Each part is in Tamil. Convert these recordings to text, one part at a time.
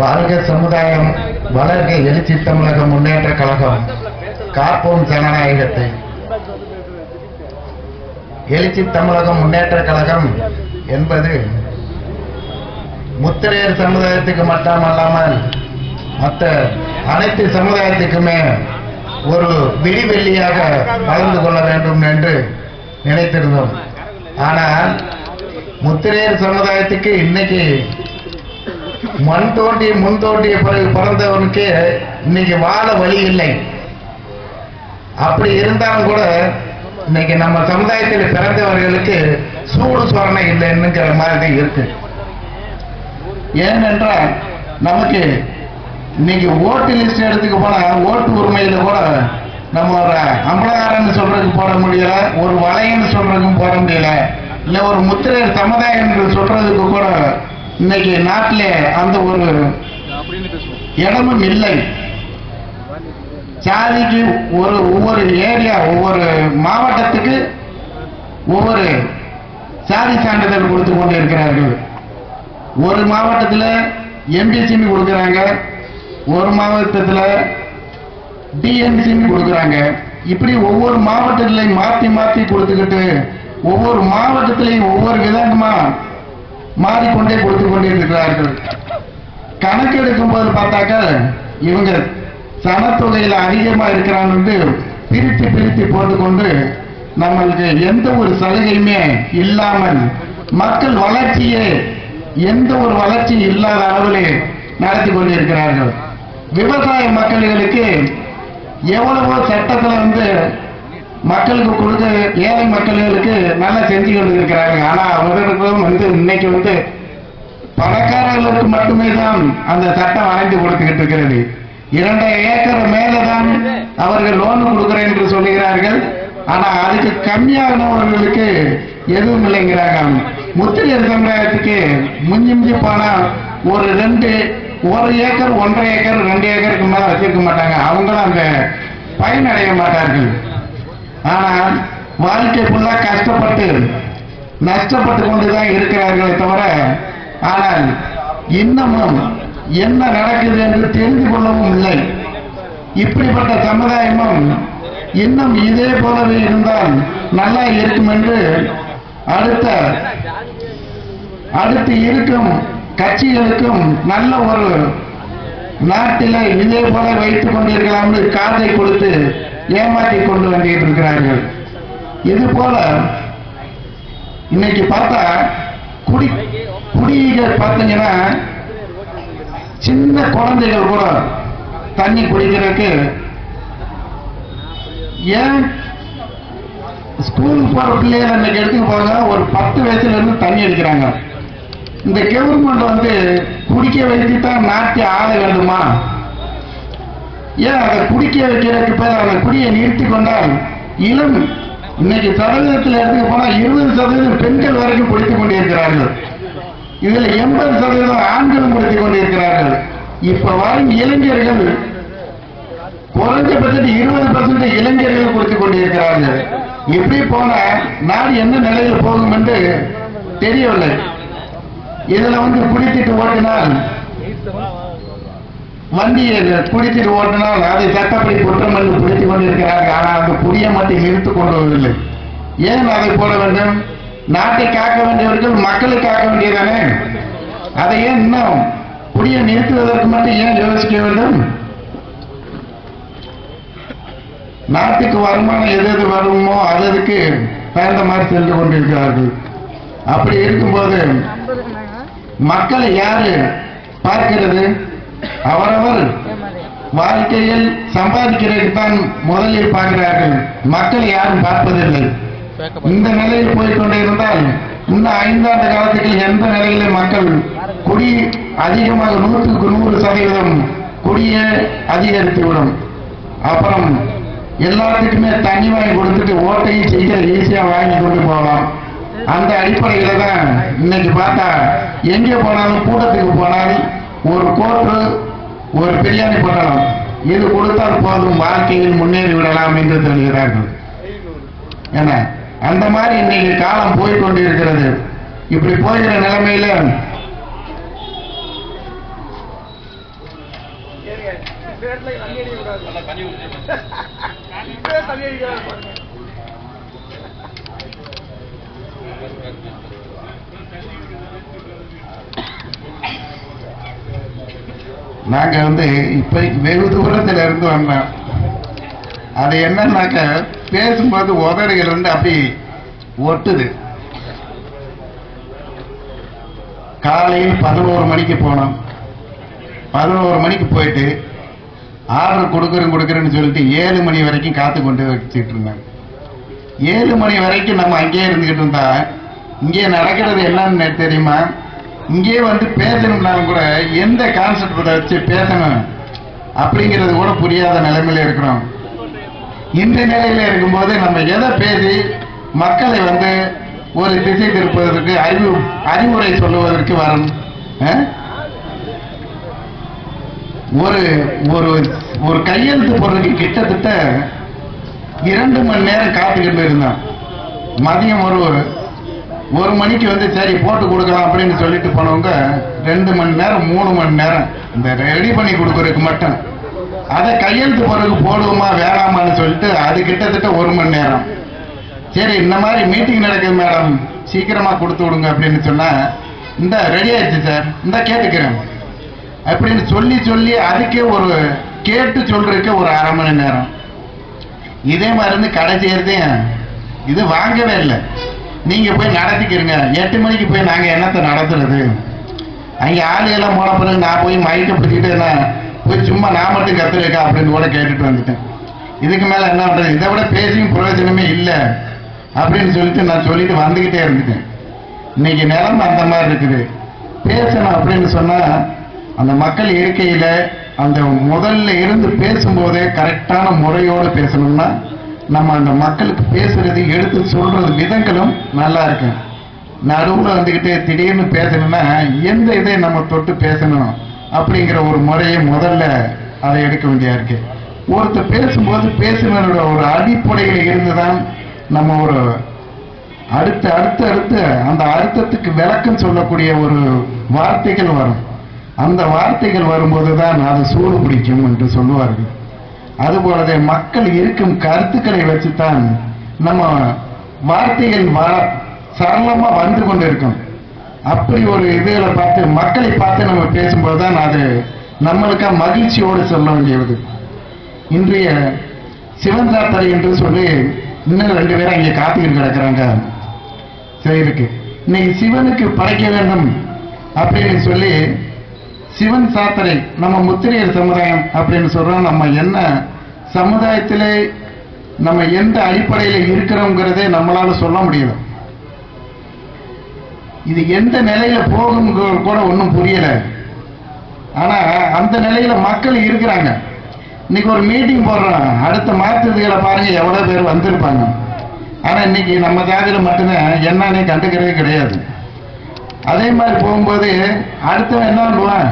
வாழ்க சமுதாயம் வளர்க எழுச்சி தமிழக முன்னேற்ற கழகம் காப்போம் ஜனநாயகத்தை. எழுச்சி தமிழக முன்னேற்ற கழகம் என்பது முத்திரையர் சமுதாயத்துக்கு மட்டுமல்லாமல் மற்ற அனைத்து சமுதாயத்துக்குமே ஒரு விடிவெள்ளியாக கலந்து கொள்ள வேண்டும் என்று நினைத்திருந்தோம். ஆனால் முத்திரையர் சமுதாயத்துக்கு இன்னைக்கு மண் தோண்டிய முன் தோண்டிய பிறகு பிறந்தவனுக்கு இன்னைக்கு வாழ வழி இல்லை. அப்படி இருந்தாலும் கூட இன்னைக்கு நம்ம சமுதாயத்தில் பிறந்தவர்களுக்கு சூடு சொரணை இல்லைன்னுங்கிற மாதிரி தான் இருக்கு. ஏனென்றால் நமக்கு இன்னைக்கு ஓட்டு லிஸ்ட் எடுத்துக்க போனா ஓட்டு உரிமையில கூட நம்ம ஒரு அம்பலகாரன்னு சொல்றதுக்கு போட முடியல ஒரு வலைன்னு சொல்றதுக்கும் போட முடியல இல்லை ஒரு முத்திரை சமுதாயம் என்று சொல்றதுக்கு கூட இன்னைக்கு நாட்டிலே அந்த ஒரு இடமும் இல்லை. சாதிக்கு ஒரு ஒவ்வொரு ஏரியா ஒவ்வொரு மாவட்டத்துக்கு ஒவ்வொரு சாதி சான்றிதழ் கொடுத்து கொண்டு இருக்கிறார்கள். ஒரு மாவட்டத்தில் எம்பிசின்னு கொடுக்குறாங்க. ஒரு மாவட்டத்தில் டிஎன்சின்னு கொடுக்குறாங்க. இப்படி ஒவ்வொரு மாவட்டத்திலையும் மாற்றி மாற்றி கொடுத்துக்கிட்டு ஒவ்வொரு மாவட்டத்திலையும் ஒவ்வொரு விதமா மாறிக்கொண்டே கொடுத்து கொண்டிருக்கிறார்கள் கணக்கெடுக்கும் போது பார்த்தாக்க இவங்க சனத்தொகையில் அதிகமா இருக்கிறான்னு பிரித்து பிரித்து போட்டுக்கொண்டு நம்மளுக்கு எந்த ஒரு சலுகையுமே இல்லாமல் மக்கள் வளர்ச்சியே எந்த ஒரு வளர்ச்சி இல்லாத அளவிலே நடத்தி கொண்டிருக்கிறார்கள். விவசாய மக்களுக்கு எவ்வளவோ சட்டத்தில் வந்து மக்களுக்கு கொடுத்து ஏழை மக்களுக்கு நல்லா செஞ்சு கொண்டு இருக்கிறாங்க ஆனா அவர்களுக்கும் வந்து இன்னைக்கு வந்து பணக்காரர்களுக்கு மட்டுமே தான் அந்த சட்டம் வரைந்து கொடுத்துக்கிட்டு இருக்கிறது. இரண்டரை ஏக்கர் மேலதான் அவர்கள் லோன் கொடுக்குறேன் என்று சொல்லுகிறார்கள். ஆனா அதுக்கு கம்மியானவர்களுக்கு எதுவும் இல்லைங்கிறாங்க. முத்திரையர் சமுதாயத்துக்கு முஞ்சி முஞ்சி போனா ஒரு ரெண்டு ஒரு ஏக்கர் ஒன்றரை ஏக்கர் ரெண்டு ஏக்கருக்கு மேல வச்சிருக்க மாட்டாங்க. அவங்களும் அந்த பயனடைய மாட்டார்கள். ஆனால் வாழ்க்கை ஃபுல்லாக கஷ்டப்பட்டு நஷ்டப்பட்டு கொண்டுதான் இருக்கிறார்களே தவிர ஆனால் இன்னமும் என்ன நடக்குது என்று தெரிந்து கொள்ளவும் இல்லை. இப்படிப்பட்ட சமுதாயமும் இன்னும் இதே போலவே இருந்தால் நல்லா இருக்கும் என்று அடுத்த அடுத்து இருக்கும் கட்சிகளுக்கும் நல்ல ஒரு நாட்டில இதே போல வைத்துக் கொண்டிருக்கலாம் காதை கொடுத்து ஏமாற்றி கொண்டு வந்துட்டு இருக்கிறார்கள் இது போல இன்னைக்கு பார்த்தா குடி குடிகள் பார்த்தீங்கன்னா சின்ன குழந்தைகள் கூட தண்ணி குடிக்கிறதுக்கு ஏன் ஸ்கூல் போகிற பிள்ளைகள் இன்னைக்கு எடுத்துக்க போறாங்க ஒரு பத்து வயசுலேருந்து தண்ணி எடுக்கிறாங்க. இந்த கவர்மெண்ட் வந்து குடிக்க வைத்து தான் நாட்டி ஆள வேண்டுமா ஏன் அதை குடிக்க வைக்கிறதுக்கு பேர் அந்த குடியை நிறுத்தி கொண்டால் இளம் இன்னைக்கு சதவீதத்தில் எடுத்துக்க போனால் இருபது சதவீதம் பெண்கள் வரைக்கும் குடித்துக் கொண்டிருக்கிறார்கள். இதுல எண்பது சதவீதம் ஆண்களும் குடித்துக் கொண்டிருக்கிறார்கள். இப்ப வரும் இளைஞர்கள் குறைஞ்சபட்சம் இருபது பர்சன்ட் இளைஞர்கள் குடித்துக் கொண்டிருக்கிறார்கள். இப்படி போன நாடு என்ன நிலையில் போகும் என்று தெரியவில்லை. இதுல வந்து குடித்திட்டு ஓட்டினால் வண்டியை குடித்திட்டு ஓட்டினால் அதை சட்டப்படி குற்றம் என்று பிடித்துக் கொண்டிருக்கிறார்கள் ஆனால் அந்த புதிய மட்டும் நிறுத்திக் கொள்வதில்லை ஏன் அதை போட வேண்டும்? நாட்டை காக்க வேண்டியவர்கள் மக்களை காக்க வேண்டியதானே? அதை ஏன் இன்னும் புதிய நிறுத்துவதற்கு மட்டும் ஏன் யோசிக்க வேண்டும்? நாட்டுக்கு வருமானம் எது எது வருமோ அது அதுக்கு தகுந்த மாதிரி சென்று கொண்டிருக்கிறார்கள். அப்படி இருக்கும்போது மக்களை யாரு பார்க்கிறது? அவரவர் வாழ்க்கையில் சம்பாதிக்கிறதுக்கு தான் முதலில் பார்க்கிறார்கள். மக்களை யாரும் பார்ப்பதில்லை. இந்த நிலையில் போய்கொண்டே இருந்தால் இன்னும் ஐந்தாண்டு காலத்துக்கு எந்த நிலையில மக்கள் குடி அதிகமாக நூற்றுக்கு நூறு சதவீதம் குடியை அதிகரித்துவிடும் அப்புறம் எல்லாத்துக்குமே தண்ணி வாங்கி கொடுத்துட்டு ஓட்டையும் சீக்கிரம் ஈஸியா வாங்கி கொண்டு போகலாம். அந்த அடிப்படையில தான் இன்னைக்கு பார்த்தா எங்கே போனாலும் கூட்டத்துக்கு போனால் ஒரு கோட்டு ஒரு பிரியாணி பண்ணலாம். இது கொடுத்தால் போதும் வாழ்க்கையில் முன்னேறி விடலாம் என்று சொல்கிறார்கள். என்ன? அந்த மாதிரி இன்னைக்கு காலம் போய்கொண்டு இருக்கிறது இப்படி போகிற நிலைமையில தண்ணி நாங்கள் வந்து இப்போதைக்கு வெகு தூரத்தில் இருந்து வந்தோம். அது என்னன்னாக்க பேசும்போது உதடுகள் வந்து அப்படி ஒட்டுது. காலையில் பதினோரு மணிக்கு போனோம். பதினோரு மணிக்கு போயிட்டு ஆர்டர் கொடுக்குறேன் கொடுக்குறேன்னு சொல்லிட்டு ஏழு மணி வரைக்கும் காத்து கொண்டு வச்சுட்டு இருந்தாங்க. ஏழு மணி வரைக்கும் நம்ம அங்கேயே இருந்துக்கிட்டு இருந்தா இங்கே நடக்கிறது என்னன்னு தெரியுமா? இங்கே வந்து பேசணும்னாலும் கூட எந்த கான்செப்டை வச்சு பேசணும் அப்படிங்கிறது கூட புரியாத நிலைமையில இருக்கிறோம். இந்த நிலையில இருக்கும்போது நம்ம எதை பேசி மக்களை வந்து ஒரு திசை திருப்பதற்கு அறிவு அறிவுரை சொல்லுவதற்கு வரணும் ஒரு ஒரு ஒரு கையெழுத்து போடுறதுக்கு கிட்டத்தட்ட இரண்டு மணி நேரம் காத்துக்கிட்டு இருந்தான் மதியம் ஒரு ஒரு மணிக்கு வந்து சரி போட்டு கொடுக்கலாம் அப்படின்னு சொல்லிட்டு போனவங்க ரெண்டு மணி நேரம் மூணு மணி நேரம் இந்த ரெடி பண்ணி கொடுக்கறதுக்கு மட்டும். அதை கையெழுத்து போறதுக்கு போடுவோமா வேணாமான்னு சொல்லிட்டு அது கிட்டத்தட்ட ஒரு மணி நேரம். சரி இந்த மாதிரி மீட்டிங் நடக்குது மேடம் சீக்கிரமா கொடுத்து விடுங்க அப்படின்னு சொன்னா இந்த ரெடி ஆயிடுச்சு சார் இந்த கேட்டுக்கிறேன். அப்படின்னு சொல்லி சொல்லி அதுக்கே ஒரு கேட்டு சொல்றதுக்கு ஒரு அரை மணி நேரம். இதே மாதிரி இருந்து கடைசி இது வாங்கவே இல்லை. நீங்கள் போய் நடத்திக்கிறீங்க. எட்டு மணிக்கு போய் நாங்கள் என்னத்தை நடத்துறது? அங்கே ஆளு எல்லாம் போன பிறகு நான் போய் மைட்டை பிடிக்கிட்டு என்ன போய் சும்மா நான் மட்டும் கத்துருக்கா அப்படின்னு கூட கேட்டுட்டு வந்துட்டேன். இதுக்கு மேலே என்ன பண்ணுறது இதை விட பேசியும் பிரயோஜனமே இல்லை அப்படின்னு சொல்லிட்டு நான் சொல்லிட்டு வந்துக்கிட்டே இருந்துட்டேன். இன்னைக்கு நிலம் அந்த மாதிரி இருக்குது. பேசணும் அப்படின்னு சொன்னால் அந்த மக்கள் இருக்கையில் அந்த முதல்ல இருந்து பேசும்போதே கரெக்டான முறையோடு பேசணும்னா நம்ம அந்த மக்களுக்கு பேசுறது எடுத்து சொல்றது விதங்களும் நல்லா இருக்கும் நடுவுல வந்துகிட்டு திடீர்னு பேசணும்னா எந்த இதை நம்ம தொட்டு பேசணும் அப்படிங்கிற ஒரு முறையை முதல்ல அதை எடுக்க வேண்டியா இருக்கு. ஒருத்தர் பேசும்போது பேசுனதோட ஒரு அடிப்படையில இருந்துதான் நம்ம ஒரு அடுத்து அடுத்து அடுத்து அந்த அர்த்தத்துக்கு விளக்கம் சொல்லக்கூடிய ஒரு வார்த்தைகள் வரும். அந்த வார்த்தைகள் வரும்போது தான் அது சூடு பிடிக்கும் என்று சொல்லுவார்கள். அதுபோலவே மக்கள் இருக்கும் கருத்துக்களை வச்சுத்தான் நம்ம வார்த்தைகள் வர சரளமா வந்து கொண்டு இருக்கும் அப்படி ஒரு இதில் பார்த்து மக்களை பார்த்து நம்ம பேசும்போது தான் அது நம்மளுக்காக மகிழ்ச்சியோடு சொல்ல வேண்டியது. இன்றைய சிவன் சாத்தரை என்று சொல்லி இன்னும் ரெண்டு பேரும் இங்கே காத்துக்கிட்டு கிடக்கிறாங்க. சரி இன்னைக்கு சிவனுக்கு படைக்க வேண்டும் அப்படின்னு சொல்லி சிவன் சாத்தரை நம்ம முத்திரையர் சமுதாயம் அப்படின்னு சொல்கிறோம் நம்ம என்ன சமுதாயத்திலே நம்ம எந்த அடிப்படையில் இருக்கிறோங்கிறதே நம்மளால சொல்ல முடியல. இது எந்த நிலையில போகும் கூட ஒன்றும் புரியல. ஆனா அந்த நிலையில மக்கள் இருக்கிறாங்க. இன்னைக்கு ஒரு மீட்டிங் போடுறோம். அடுத்த மாற்றுதிகளை பாருங்க எவ்வளோ பேர் வந்திருப்பாங்க. ஆனால் இன்னைக்கு நம்ம ஜாதியில் மட்டும்தான் என்னன்னே கண்டுக்கிறதே கிடையாது. அதே மாதிரி போகும்போது அடுத்தவன் என்ன பண்ணுவான்?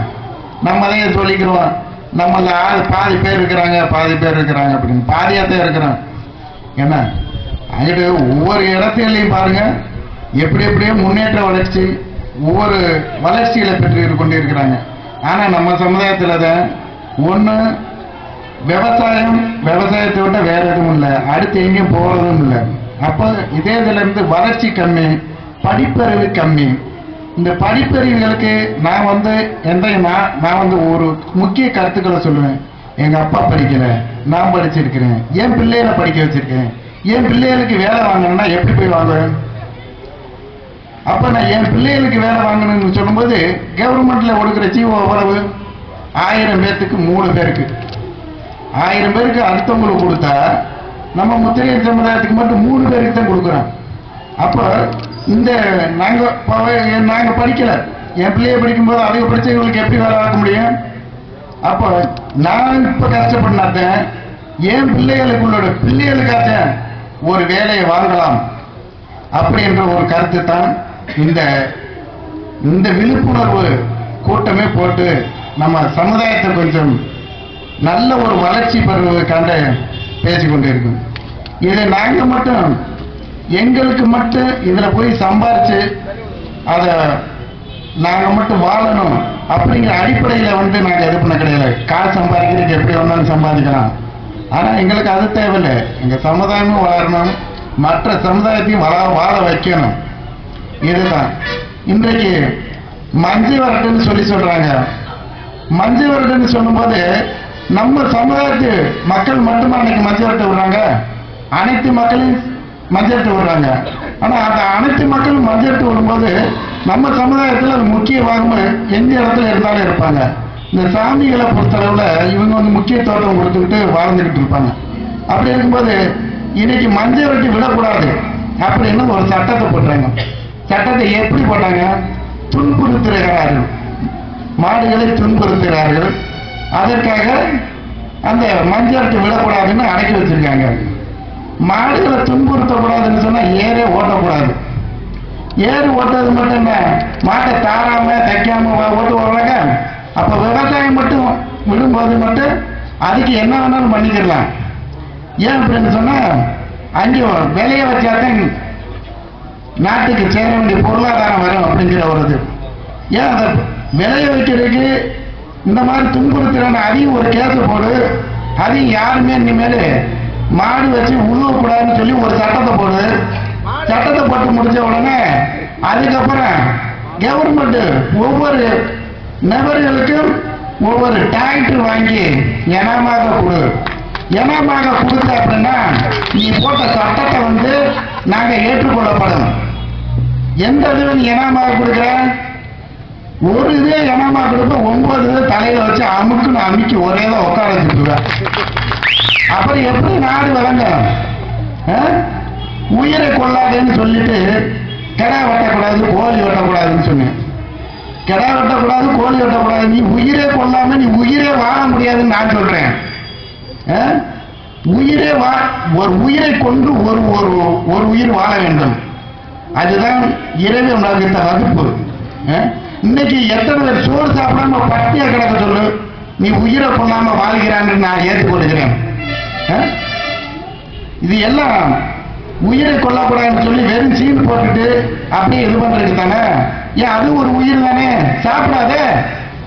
நம்ம சொல்லிக்கிறோம். நம்மள ஆள் பாதி பேர் இருக்கிறாங்க பாதி பேர் இருக்கிறாங்க அப்படின்னு. பாதியாத்தான் இருக்கிறாங்க என்ன? அங்கிட்டு ஒவ்வொரு இடத்துலையும் பாருங்க எப்படி எப்படியோ முன்னேற்ற வளர்ச்சி ஒவ்வொரு வளர்ச்சிகளை பெற்று கொண்டு இருக்கிறாங்க ஆனால் நம்ம சமுதாயத்தில் தான் ஒன்று விவசாயம் விவசாயத்தை விட வேற எதுவும் இல்லை. அடுத்து எங்கேயும் போகிறதும் இல்லை. அப்போ இதே இதுலேருந்து வளர்ச்சி கம்மி படிப்பறிவு கம்மி. இந்த படிப்பறிவுகளுக்கு நான் வந்து எந்த நான் நான் வந்து ஒரு முக்கிய கருத்துக்களை சொல்லுவேன். எங்கள் அப்பா படிக்கல நான் படிச்சிருக்கிறேன். என் பிள்ளைகளை படிக்க வச்சிருக்கேன். என் பிள்ளைகளுக்கு வேலை வாங்கணும்னா எப்படி போய் வாங்குவேன்? அப்போ நான் என் பிள்ளைகளுக்கு வேலை வாங்கணும்னு சொல்லும்போது கவர்மெண்ட்டில் கொடுக்குற ஜீவோ எவ்வளவு? ஆயிரம் பேர்த்துக்கு மூணு பேருக்கு. ஆயிரம் பேருக்கு அடுத்தவங்களுக்கு கொடுத்தா நம்ம முத்திரையர் சமுதாயத்துக்கு மட்டும் மூணு பேருக்கு தான் கொடுக்குறோம். அப்போ இந்த நாங்கள் நாங்கள் படிக்கல. என் பிள்ளைய படிக்கும்போது அதிக பிரச்சனைகளுக்கு எப்படி வேலை ஆக முடியும்? அப்போ நான் இப்போ கஷ்டப்படாதேன் என் பிள்ளைகளுக்குள்ளோட பிள்ளைகளுக்காக ஒரு வேலையை வாங்கலாம் அப்படின்ற ஒரு கருத்து தான் இந்த இந்த விழிப்புணர்வு கூட்டமே போட்டு நம்ம சமுதாயத்தை கொஞ்சம் நல்ல ஒரு வளர்ச்சி பெறுவதற்காண்ட பேசிக்கொண்டு இருக்கும் இதை நாங்கள் மட்டும் எங்களுக்கு மட்டும் இதில் போய் சம்பாரிச்சு அதை நாங்கள் மட்டும் வாழணும் அப்படிங்கிற அடிப்படையில் வந்து நாங்கள் இது பண்ண கிடையாது. காசு சம்பாதிக்கிறதுக்கு எப்படி வந்தாலும் சம்பாதிக்கலாம். ஆனால் எங்களுக்கு அது தேவையில்லை. எங்கள் சமுதாயமும் வளரணும் மற்ற சமுதாயத்தையும் வள வாழ வைக்கணும். இதுதான். இன்றைக்கு மஞ்சு வரட்டுன்னு சொல்லி சொல்கிறாங்க மஞ்சு வரட்டுன்னு சொல்லும்போது நம்ம சமுதாயத்து மக்கள் மட்டுமா அன்னைக்கு மஞ்சு வரட்டு விடுறாங்க? அனைத்து மக்களையும் மஞ்சட்டு விடுறாங்க ஆனால் அந்த அனைத்து மக்களும் மஞ்சட்டு விடும்போது நம்ம சமுதாயத்தில் அது முக்கியமாக எந்த இடத்துல இருந்தாலும் இருப்பாங்க. இந்த சாமிகளை பொறுத்தளவில் இவங்க வந்து முக்கியத்துவம் கொடுத்துக்கிட்டு வாழ்ந்துக்கிட்டு இருப்பாங்க. அப்படி இருக்கும்போது இன்னைக்கு மஞ்சள் வெட்டி விடக்கூடாது. அப்படின்னு ஒரு சட்டத்தை போட்டாங்க சட்டத்தை எப்படி போட்டாங்க? துன்புறுத்துகிறார்கள். மாடுகளை துன்புறுத்துகிறார்கள். அதற்காக அந்த மஞ்சள் வெட்டி விடக்கூடாதுன்னு அடக்கி வச்சிருக்காங்க. மாடுகளை துன்புறுத்தக்கூடாதுன்னு சொன்னால் ஏரே ஓட்டக்கூடாது. ஏறு ஓட்டுறது மட்டும் என்ன? மாட்டை தாராம தைக்காம வ- ஓட்டு வர்றாங்க அப்ப விவசாயம் மட்டும் விடும்போது மட்டும் அதுக்கு என்ன வேணாலும் பண்ணிக்கிடலாம். ஏன் அப்படின்னு சொன்னா அங்கே விலைய வச்சாதான் நாட்டுக்கு சேர வேண்டிய பொருளாதாரம் வரும் அப்படிங்கிற ஒரு இது. ஏன் அந்த விலைய வைக்கிறதுக்கு இந்த மாதிரி துன்புறுத்துறான அதையும் ஒரு கேஸ் போடு. அதையும் யாருமே இனிமேல் மாடு வச்சு உழுவக்கூடாதுன்னு சொல்லி ஒரு சட்டத்தை போடு. சட்டத்தை போட்டு முடிஞ்ச உடனே அதுக்கப்புறம் கவர்மெண்ட் ஒவ்வொரு நபர்களுக்கும் ஒவ்வொரு டிராக்டர் வாங்கி இனமாக கொடு. இனமாக கொடுத்த அப்படின்னா நீ போட்ட சட்டத்தை வந்து நாங்கள் ஏற்றுக்கொள்ளப்படும். எந்த இதுவும் நீ இனமாக கொடுக்குற ஒரு இதே இனமாக கொடுப்ப ஒன்பது இதை தலையில் வச்சு அமுக்குன்னு அமுக்கி ஒரே தான் உட்கார வச்சுருவேன் அப்புறம் எப்படி நாடு வழங்க ஆ? உயிரை கொள்ளாதேன்னு சொல்லிட்டு கிடா வெட்டக்கூடாது கோழி வெட்டக்கூடாதுன்னு சொன்னேன். கிடா வெட்டக்கூடாது கோழி வெட்டக்கூடாது. நீ உயிரே கொள்ளாம நீ உயிரே வாழ முடியாதுன்னு நான் சொல்றேன். ஆ? உயிரே வா ஒரு உயிரை கொண்டு ஒரு ஒரு ஒரு உயிர் வாழ வேண்டும். அதுதான் இறைவன் வகுத்த வகுப்பு. ஆ? இன்னைக்கு எத்தனை பேர் சோறு சாப்பிடாம பட்டியாக கிடக்க சொல்லு. நீ உயிரை கொள்ளாம வாழ்கிறான்னு நான் ஏற்றுக்கொள்கிறேன். இது எல்லாம் உயிரை கொல்லக்கூடாதுன்னு சொல்லி வெறும் சீன் போட்டுட்டு அப்படியே இது பண்றதுக்கு தானே? ஏன் அது ஒரு உயிர் தானே? சாப்பிடாத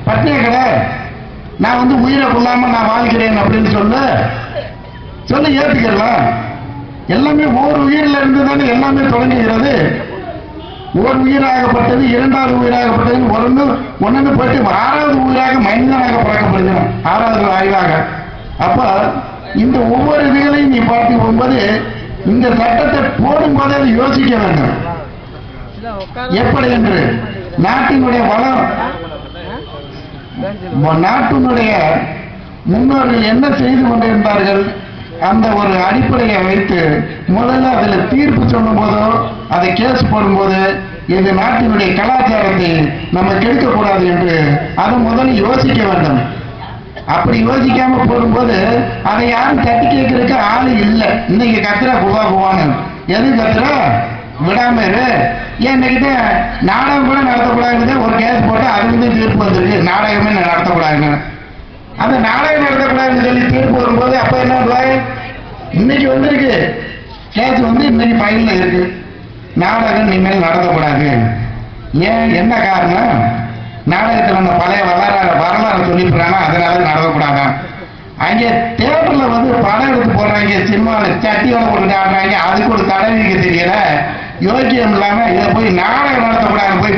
பட்டிய கடை. நான் வந்து உயிரை கொல்லாம நான் வாழ்கிறேன் அப்படின்னு சொல்லு. சொல்லி ஏற்றுக்கலாம் எல்லாமே ஒவ்வொரு உயிரில் இருந்து தானே எல்லாமே தொடங்குகிறது. ஒரு உயிராகப்பட்டது இரண்டாவது உயிராகப்பட்டது ஒன்று ஒன்று போயிட்டு ஆறாவது உயிராக மனிதனாக பிறக்கப்படுகிறோம் ஆறாவது ஆய்வாக. அப்போ இந்த ஒவ்வொரு இதுகளையும் நீ பார்த்து போகும்போது இந்த சட்டத்தை போடும்போது அதை யோசிக்க வேண்டும். எப்படி என்று? நாட்டினுடைய வளம். நாட்டினுடைய முன்னோர்கள் என்ன செய்து கொண்டிருந்தார்கள்? அந்த ஒரு அடிப்படையை வைத்து முதல்ல அதுல தீர்ப்பு சொல்லும் போதோ அதை கேஸ் போடும்போது இது நாட்டினுடைய கலாச்சாரத்தை நம்ம கெடுக்கக்கூடாது என்று அதை முதல்ல யோசிக்க வேண்டும். அப்படி யோசிக்காம போடும்போது அதை யாரும் தட்டி கேட்கறதுக்கு ஆளு இல்லை. இன்னைக்கு கத்துறா குவா போவானு எது கத்துறா? விடாம இரு. ஏன் நாடகம் கூட நடத்தக்கூடாதுன்னு ஒரு கேஸ் போட்டு அதுக்கு தீர்ப்பு வந்துருக்கு. நாடகமே நடத்தக்கூடாதுன்னு. அந்த நாடகம் நடத்தக்கூடாதுன்னு சொல்லி தீர்ப்பு வரும்போது அப்ப என்ன இன்னைக்கு வந்திருக்கு. கேஸ் வந்து இன்னைக்கு ஃபைல்ல இருக்கு. நாடகம் இனிமேல் நடத்தக்கூடாது. ஏன்? என்ன காரணம்? நாடகத்தில் அந்த பழைய வரலாறு வரலாறு சொல்லிவிடுறாங்க அதனால நடத்தக்கூடாது அங்கே தேட்டரில் வந்து படம் எடுத்து போடுறாங்க சினிமாவில் சட்டியோட கொண்டு ஆடுறாங்க. அதுக்கு ஒரு தடை விதிக்க தெரியல. யோக்கியம் இல்லாமல் இதை போய் நாடகம் நடத்தக்கூடாது போய்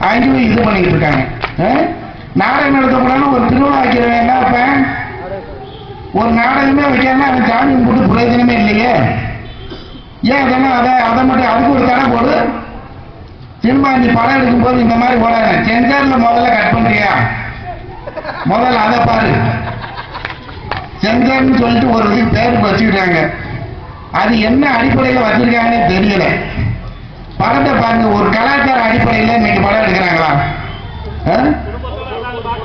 அங்கே போய் இது பண்ணிக்கிட்டு இருக்காங்க. ஆ? நாடகம் நடத்தக்கூடாது ஒரு திருவிழா வைக்கிறவன் என்ன இருப்பேன்? ஒரு நாடகமே வைக்காம அவன் சாமி போட்டு பிரயோஜனமே இல்லையே. ஏன் அதெல்லாம் அதை அதை மட்டும் அதுக்கு ஒரு தடை போடு. சினிமா படம் படம் எடுக்கும்போது இந்த மாதிரி போடாத. சென்சார்ல முதல்ல கட் பண்றியா? முதல்ல அதை பாரு. சென்சார்னு சொல்லிட்டு ஒரு இது பேருக்கு வச்சுக்கிட்டாங்க. அது என்ன அடிப்படையில் வச்சிருக்காங்கன்னே தெரியல. படத்தை பாருங்க ஒரு கலாச்சார அடிப்படையில் இன்னைக்கு படம் எடுக்கிறாங்களா? ஆ?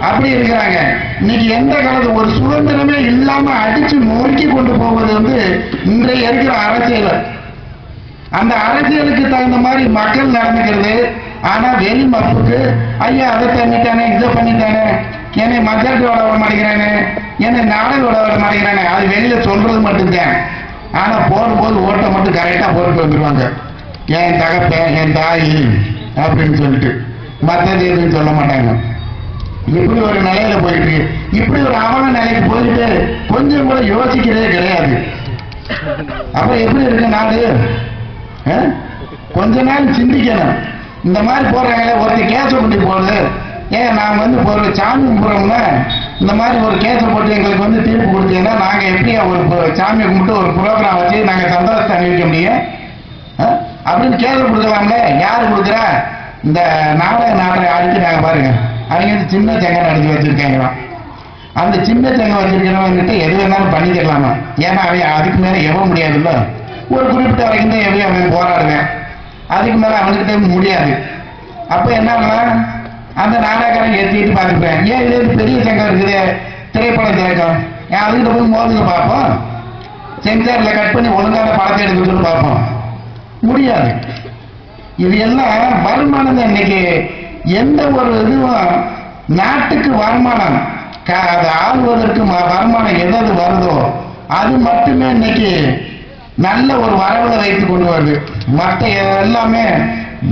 அப்படி இருக்கிறாங்க. இன்னைக்கு எந்த காலத்து ஒரு சுதந்திரமே இல்லாம அடிச்சு நொறுக்கி கொண்டு போவது வந்து இன்றைய இருக்கிற அரசியல். அந்த அரசியலுக்கு தகுந்த மாதிரி மக்கள் நடந்துக்கிறது. ஆனா வெளி மப்புக்கு ஐயா அதை பண்ணிட்டானே இதை பண்ணிட்டானே என்னை மஜாட்டு விட விட மாட்டேங்கிறானே என்னை நாடக விட விட மாட்டேங்கிறானே. அது வெளியில சொல்றது மட்டும்தான் ஆனா போடும்போது ஓட்டை மட்டும் கரெக்டா போட்டு வந்துருவாங்க. என் தகப்பன் என் தாய் அப்படின்னு சொல்லிட்டு. மற்றது எதுவும் சொல்ல மாட்டாங்க. இப்படி ஒரு நிலையில போயிட்டு இருக்கு இப்படி ஒரு அவல நிலைக்கு போயிட்டு கொஞ்சம் கூட யோசிக்கிறதே கிடையாது. அப்ப எப்படி இருக்கு நாடு? கொஞ்ச நாள் சிந்திக்கணும். இந்த மாதிரி போறாங்க ஒருத்தர் கேச பண்ணி போகுது ஏன் நாங்கள் வந்து இப்போ ஒரு சாமி கும்பிட்றோம்னா இந்த மாதிரி ஒரு கேஸை போட்டு எங்களுக்கு வந்து தீர்ப்பு கொடுத்தீங்கன்னா நாங்கள் எப்படி ஒரு சாமி கும்பிட்டு ஒரு ப்ரோக்ராம் வச்சு நாங்கள் சந்தோஷத்தை அணிவிக்க முடியும்? ஆ? அப்படின்னு கேள்வி கொடுக்கலாம்ல. யார் கொடுக்குறா? இந்த நாடக நாடக நாங்கள் பாருங்க. அவங்க வந்து சின்ன செங்கல் அடிச்சு வச்சுருக்காங்களாம் அந்த சின்ன செங்கல் வச்சிருக்கிறவங்க கிட்ட எது வேணாலும் பண்ணிக்கலாமா? ஏன்னா அவன் அதுக்கு மேலே எவ முடியாதுல்ல. ஒரு குறிப்பிட்ட வரைக்கும் தான் எப்படி அவன் போராடுவேன். அதுக்கு மேலே அவனுக்கிட்ட முடியாது. அப்போ என்ன பண்ணலாம் அந்த நாடகக்காரன் ஏற்றிட்டு பார்த்துப்பேன் ஏன் இது பெரிய சங்கம் இருக்குது? திரைப்படம் திரைக்கம் ஏன் அதுக்கிட்ட போய் மோதுங்க பார்ப்போம்? சென்சாரில் கட் பண்ணி ஒழுங்கான படத்தை எடுக்க பார்ப்போம். முடியாது. இது எல்லாம் வருமானம் தான் இன்னைக்கு. எந்த ஒரு இதுவும் நாட்டுக்கு வருமானம். க- அதை ஆள்வதற்கு வருமானம் எதாவது வருதோ அது மட்டுமே இன்னைக்கு நல்ல ஒரு வரவுல வைத்து கொண்டு வருது மற்ற எல்லாமே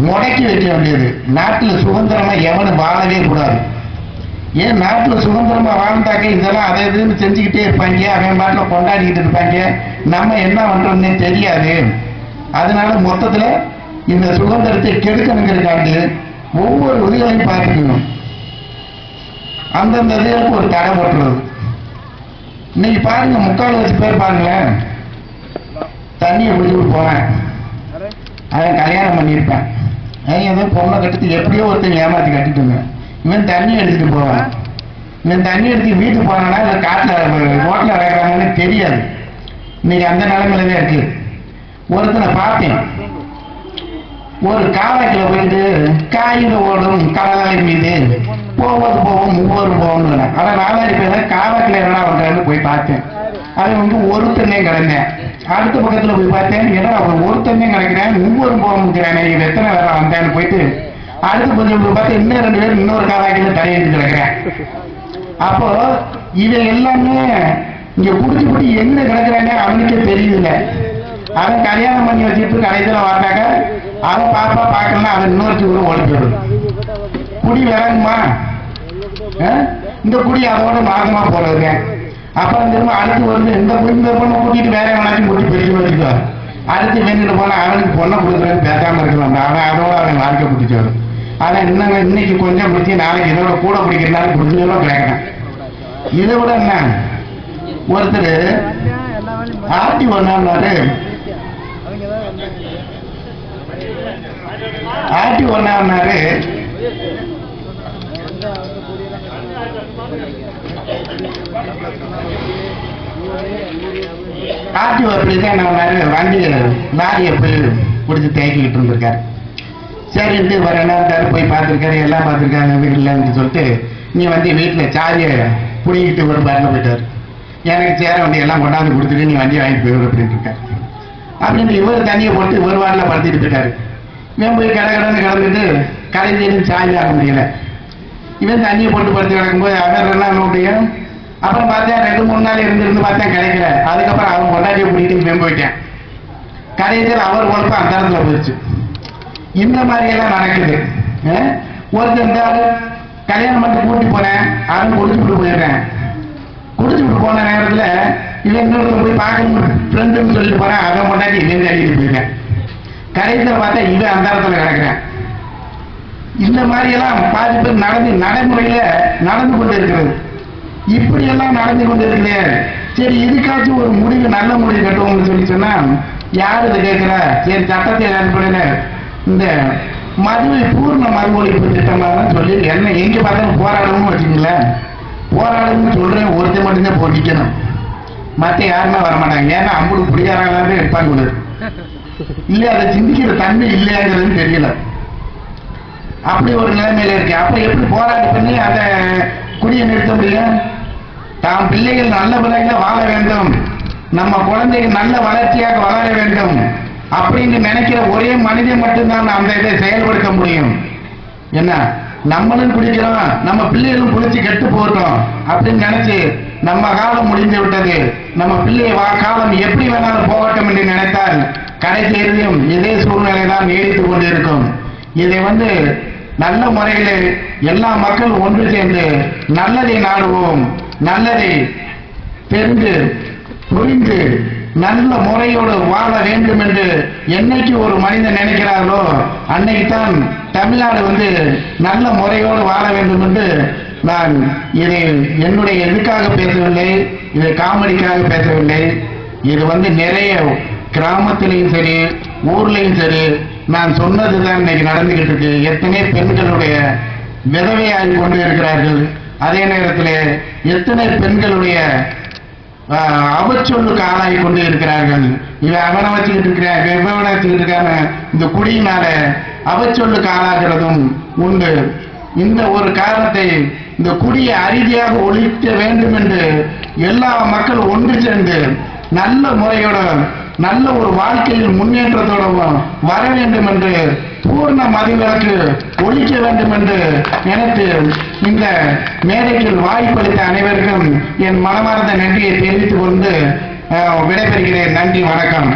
முடக்கி வைக்க வேண்டியது. நாட்டில் சுதந்திரமா எவனும் வாழவே கூடாது. ஏன் நாட்டில் சுதந்திரமா வாழ்ந்தாக்க இதெல்லாம் அதை இதுன்னு செஞ்சுக்கிட்டே இருப்பாங்க அவன் பாட்டில் கொண்டாடிக்கிட்டு இருப்பாங்க. நம்ம என்ன பண்றோம்னே தெரியாது. அதனால மொத்தத்துல இந்த சுதந்திரத்தை கெடுக்கணுங்கிறதுக்காண்டி ஒவ்வொரு உதவிகளையும் பார்த்துக்கணும். அந்தந்த இதுகளுக்கு ஒரு தடை போட்டுறது இன்னைக்கு பாருங்க முக்கால் வச்சு பேர் பாருங்களேன். தண்ணியை குடிச்சுட்டு போவேன் அவன் கல்யாணம் பண்ணியிருப்பேன். அவன் ஏதோ பொண்ணை கட்டிட்டு எப்படியோ ஒருத்தன் ஏமாத்தி கட்டிட்டுங்க இவன் தண்ணி எடுத்துட்டு போவான் இவன் தண்ணி எடுத்து வீட்டுக்கு போனானா இல்லை காட்டில் ரோட்டில் இறக்குறாங்கன்னு தெரியாது. இன்னைக்கு அந்த நிலைமையில தான் இருக்கு. ஒருத்தனை பார்த்தேன். ஒரு காவாக்கில் போயிட்டு காயில ஓடும் கடலை மீது போவது போவோம் ஒவ்வொரு போவோம்னு ஆனா நாலாடி பேர் காவாக்கில் என்ன பண்றான்னு போய் பார்த்தேன். அவன் வந்து ஒருத்தனே கிடந்தேன். அடுத்த பக்கத்துல போய் பார்த்தேன். ஏன்னா அவன் ஒருத்தனே கிடக்கிறேன் ஒவ்வொரு போகிறானே இது எத்தனை வேலை வந்தேன்னு போயிட்டு அடுத்த பக்கத்துல போய் பார்த்தேன். இன்னும் ரெண்டு பேரும் இன்னொரு காவாக்கில தலையெடுத்து கிடக்கிறேன் அப்போ இதை எல்லாமே இங்க குடிச்சு குடி எங்க கிடக்குறாங்க அவனுக்கே தெரியல அவன் கல்யாணம் பண்ணி வச்சுட்டு கடைசியில வந்தாக்க அவன் பாப்பா பார்க்கலாம் அவன் இன்னொருத்தி கூட ஓடி குடி விளங்குமா? இந்த குடி அதோட நாசமா போறதுங்க. அப்புறம் திரும்ப அடுத்து வந்து இந்த குடி இந்த பொண்ணை கூட்டிட்டு வேற எவனாச்சும் கூட்டி பெரிய வச்சுக்கோ அடுத்து வேண்டிட்டு போனா அவனுக்கு பொண்ணை கொடுக்குறேன்னு பேசாம இருக்கலாம். அவன் அதோட அவன் வாழ்க்கை பிடிச்சி ஆனால் ஆனா இன்னும் இன்னைக்கு கொஞ்சம் பிடிச்சி நாளைக்கு இதோட கூட பிடிக்கிறனால பிடிச்சதெல்லாம் கேட்கறேன் இதை விட என்ன? ஒருத்தர் ஆட்டி ஒன்னாரு ஆட்டி ஒன்னாரு ஆட்டி அப்படிதான் என்ன பண்ணாரு வண்டி லாரியை போய் பிடிச்சி தேக்கிக்கிட்டு இருந்திருக்காரு. சரின்ட்டு வர நேரத்தாரு போய் பார்த்துருக்காரு. எல்லாம் பார்த்துருக்காங்க. வீட்டில்னு சொல்லிட்டு நீ வந்து வீட்டில் சாரியை பிடிங்கிட்டு ஒரு பேரில் போயிட்டாரு. எனக்கு சேர வண்டி எல்லாம் கொண்டாந்து கொடுத்துட்டு நீ வண்டி வாங்கிட்டு போயிரு அப்படின்ட்டு இருக்காரு. அப்படின்னு இவர் தண்ணியை போட்டு ஒரு வாரில் படுத்திட்டு போயிட்டாரு. இவன் போய் கடை கடன்னு கிடந்துட்டு கடைசியிலும் சாவி ஆக முடியல. இவன் தண்ணியை போட்டு படுத்து கிடக்கும்போது அவர் என்ன முடியும் அப்புறம் பார்த்தா ரெண்டு மூணு நாள் இருந்து இருந்து பார்த்தா கிடைக்கல. அதுக்கப்புறம் அவன் கொண்டாடியை பிடிக்கிட்டு மேம்பு போயிட்டான். கடைசியில் அவர் உழைப்பு அந்த இடத்துல போயிடுச்சு. இந்த மாதிரி எல்லாம் நடக்குது ஒருத்தர் கல்யாணம் பண்ணி கூட்டி போனேன் அவன் குடிச்சுட்டு போயிடுறேன். குடிச்சுட்டு போன நேரத்தில் இவன் இன்னொருத்தர் போய் பார்க்கணும் ஃப்ரெண்டுன்னு சொல்லிட்டு போறேன் அதை கொண்டாடி இவன் அடிக்கிட்டு போயிட்டேன். கடைசியில் பார்த்தா இவன் அந்த இடத்துல கிடக்கிறேன். இந்த மாதிரி எல்லாம் நடந்து நடைமுறையில நடந்து கொண்டு இருக்கிறது. இப்படி எல்லாம் நடந்து கொண்டு சரி இதுக்காச்சும் ஒரு முடிவு நல்ல முடிவு கட்டுவோம்னு சொல்லி சொன்னா யார் இதை கேட்கிறா? சரி சட்டத்தை அடிப்படையில இந்த மதுவை பூர்ண மது ஒழிப்பு திட்டமாக சொல்லி என்ன எங்க பார்த்தாலும் போராடணும்னு வச்சுங்களேன் போராடணும்னு சொல்றேன் ஒருத்தர் மட்டும்தான் போட்டிக்கணும் மற்ற யாருமே வரமாட்டாங்க. ஏன்னா அம்புடு குடியாராலே இருப்பாங்க உள்ளது இல்ல அதை சிந்திக்கிற தன்மை இல்லையாங்கிறது தெரியல. அப்படி ஒரு நிலைமையில இருக்கு அப்ப எப்படி போராடி பண்ணி அதை குடியை நிறுத்த முடியும்? தாம் பிள்ளைகள் நல்ல பிள்ளைகளை வாழ வேண்டும். நம்ம குழந்தைகள் நல்ல வளர்ச்சியாக வளர வேண்டும். அப்படின்னு நினைக்கிற ஒரே மனிதன் மட்டும்தான் அந்த இதை செயல்படுத்த முடியும். என்ன? நம்மளும் குடிக்கிறோம் நம்ம பிள்ளைகளும் குடிச்சு கெட்டு போகட்டும் அப்படின்னு நினைச்சு நம்ம காலம் முடிந்து விட்டது. நம்ம பிள்ளை வா காலம் எப்படி வேணாலும் போகட்டும் என்று நினைத்தால் கடைசி இறுதியும் இதே சூழ்நிலை தான் நீடித்து கொண்டிருக்கும். இதை வந்து நல்ல முறையில் எல்லா மக்களும் ஒன்று சேர்ந்து நல்லதை நாடுவோம். நல்லதை. தெரிந்து புரிந்து நல்ல முறையோடு வாழ வேண்டும் என்று என்னைக்கு ஒரு மனிதன் நினைக்கிறார்களோ அன்னைக்கு தான் தமிழ்நாடு வந்து நல்ல முறையோடு வாழ வேண்டும் என்று நான் இதை என்னுடைய எதுக்காக பேசவில்லை இதை காமெடிக்காக பேசவில்லை. இது வந்து நிறைய கிராமத்திலையும் சரி ஊர்லையும் சரி நான் சொன்னதுதான் இன்னைக்கு நடந்துகிட்டு இருக்கு. எத்தனை பெண்களுடைய விதவையாகி கொண்டு இருக்கிறார்கள். அதே நேரத்தில் எத்தனை பெண்களுடைய அவச்சொல்லுக்கு ஆளாகி கொண்டு இருக்கிறார்கள். இவன் அவனை வச்சுக்கிட்டு இருக்கிறான் இவனை வச்சுக்கிட்டு இருக்கான இந்த குடியினால அவச்சொல்லுக்கு ஆளாகிறதும் உண்டு. இந்த ஒரு காரணத்தை இந்த குடியை அறுதியாக ஒழிக்க வேண்டும் என்று எல்லா மக்களும் ஒன்று சேர்ந்து நல்ல முறையோட நல்ல ஒரு வாழ்க்கையில் முன்னேற்றத்தோட வர வேண்டும் என்று பூர்ண மதிவிலக்கு ஒழிக்க வேண்டும் என்று எனக்கு இந்த மேடையில் வாய்ப்பளித்த அனைவருக்கும் என் மனமார்ந்த நன்றியை தெரிவித்துக் கொண்டு விடைபெறுகிறேன். நன்றி வணக்கம்.